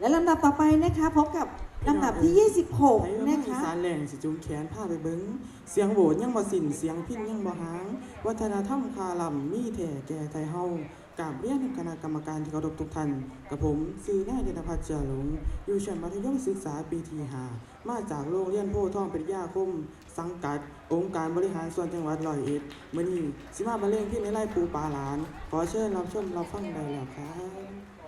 และลำดับต่อไปนะคะพบกับลำดับที่ไผ26ว่านะอีคะสานแหล่งสิจุงแขนผ้าไปเบิ้งเสียงโหวดยังบ่สิ้นเสียงพินยังบ่หาง วัฒนธรรมคาลำมีแท้แก่ไทยเฮากราบเรียนคณะกรรมการที่เคารพทุกท่าน กับผมซื้อนายเดชพัฒน์เจริญหลง อยู่ชั้นมัธยมศึกษาปีที่ห้ามาจากโรงเรียนโพธิ์ทองเป็นยาคม สังกัด องค์การบริหารส่วนจังหวัดร้อยเอ็ดมื้อนี้สิมาบรรเลงที่ในไร่ปูปลาหลาน ขอเชิญรับชมรับฟังได้แล้วครับ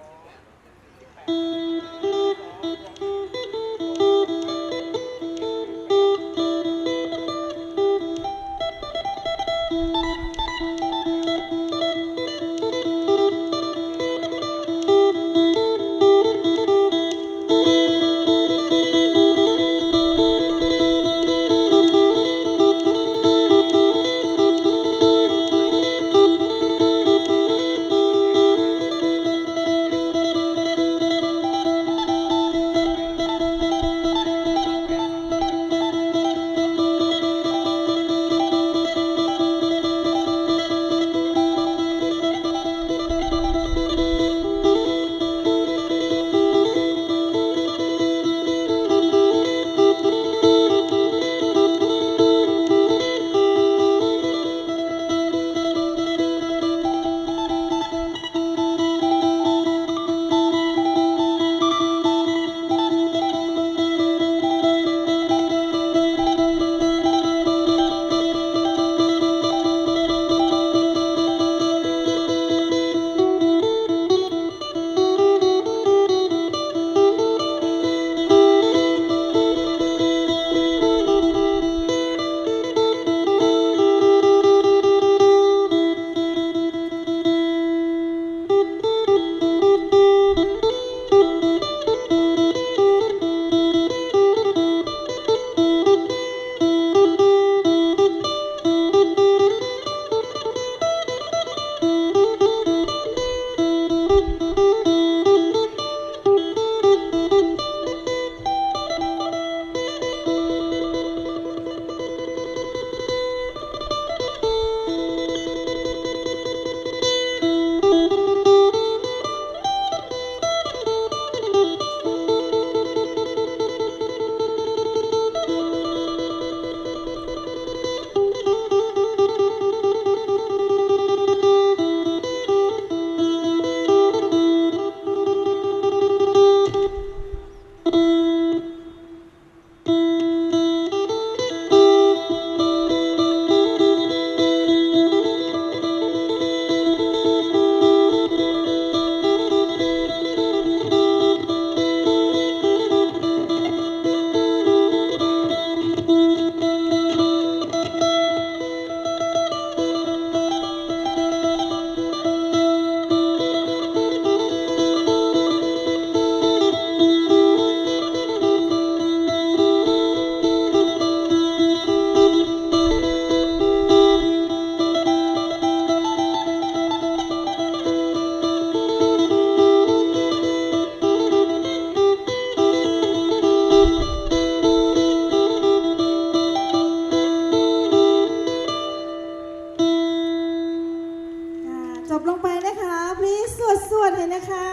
เลยนะคะ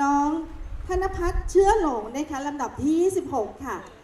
น้องธนพัฒน์เชื้อหลงนะคะลำดับที่ 16 ค่ะ